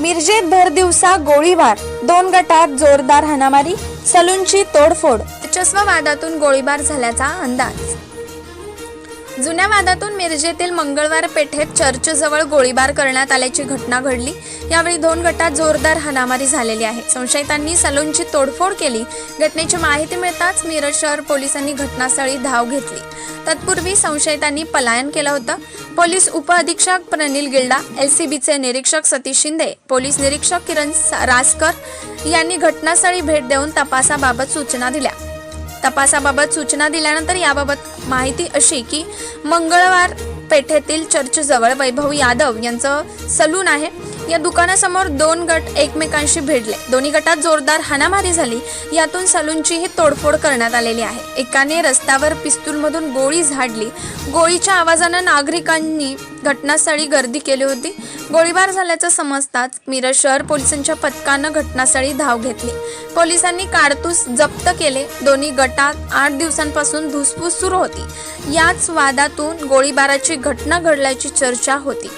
मिरजेत भर दिवसा गोळीबार. दोन गटात जोरदार हाणामारी सलूनची तोडफोड. वर्चस्व वादातून गोळीबार झाल्याचा अंदाज. जुन्या वादातून मिरजेतील मंगळवार पेठेत चर्चजवळ गोळीबार करण्यात आल्याची घटना घडली. यावेळी दोन गटात जोरदार हाणामारी झालेली आहे. संशयितांनी सलूनची तोडफोड केली. घटनेची माहिती मिळताच मिरज शहर पोलिसांनी घटनास्थळी धाव घेतली. तत्पूर्वी संशयितांनी पलायन केलं होतं. पोलीस उपअधीक्षक प्रनिल गिल्डा एलसीबीचे निरीक्षक सतीश शिंदे पोलीस निरीक्षक किरण रासकर यांनी घटनास्थळी भेट देऊन तपासाबाबत सूचना दिल्या. तपासाबाबत सूचना दिल्यानंतर याबाबत माहिती अशी की मंगळवार पेठेतील चर्चजवळ वैभव यादव यांचं सलून आहे. या दुकानासमोर दोन गट एकमेकांशी भिडले. दोन्ही गटात जोरदार हाणामारी झाली. यातून सलूनचीही तोडफोड करण्यात आलेली आहे. एकाने रस्त्यावर पिस्तूलमधून गोळी झाडली. गोळीच्या आवाजानं नागरिकांनी घटनास्थळी गर्दी केली होती. गोळीबार झाल्याचं समजताच मिरज शहर पोलिसांच्या पथकानं घटनास्थळी धाव घेतली. पोलिसांनी काडतूस जप्त केले. दोन्ही गटात आठ दिवसांपासून धुसफूस सुरू होती. याच वादातून गोळीबाराची घटना घडल्याची चर्चा होती.